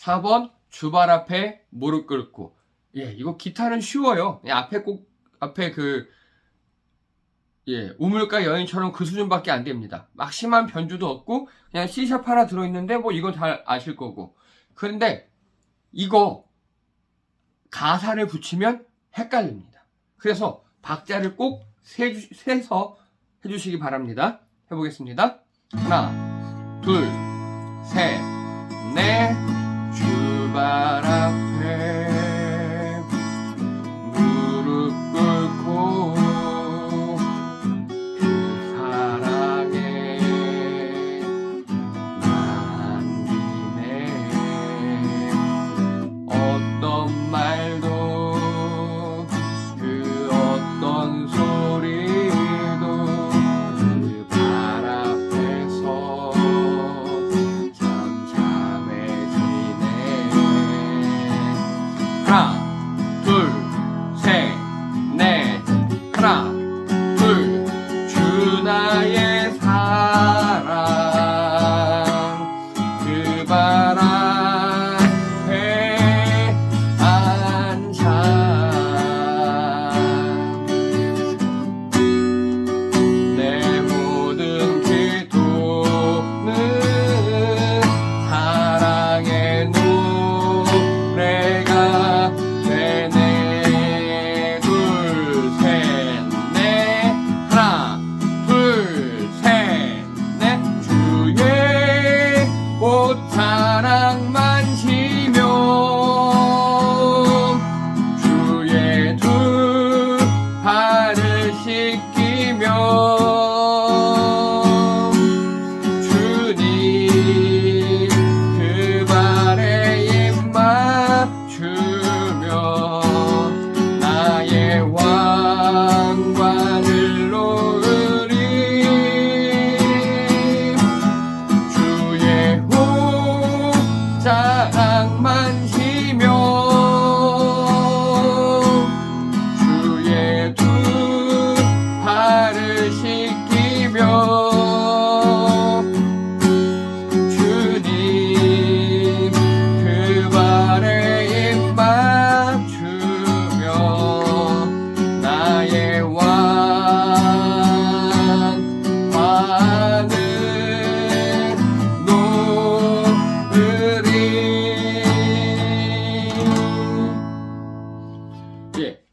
4번 주발 앞에 무릎 꿇고. 예, 이거 기타는 쉬워요. 예, 앞에 꼭 앞에 그 예, 우물가 여인처럼 그 수준밖에 안 됩니다. 막 심한 변주도 없고 그냥 C샵 하나 들어 있는데 뭐 이건 잘 아실 거고. 그런데 이거 가사를 붙이면 헷갈립니다. 그래서 박자를 꼭 세, 세서 해주시기 바랍니다. 해보겠습니다. 하나, 둘, 셋, 넷, 주발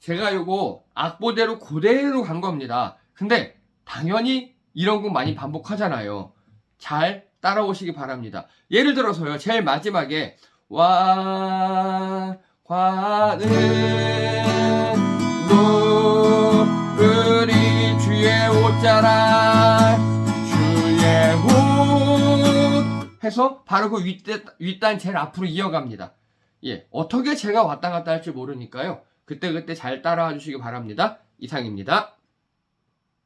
제가 요거 악보대로 그대로 간 겁니다. 근데 당연히 이런 곡 많이 반복하잖아요. 잘 따라오시기 바랍니다. 예를 들어서요, 제일 마지막에 왕관을 놓으리 주의 옷자락 주의 옷 해서 바로 그 윗단, 윗단 제일 앞으로 이어갑니다. 예, 어떻게 제가 왔다 갔다 할지 모르니까요. 그때그때 잘 따라와 주시기 바랍니다. 이상입니다.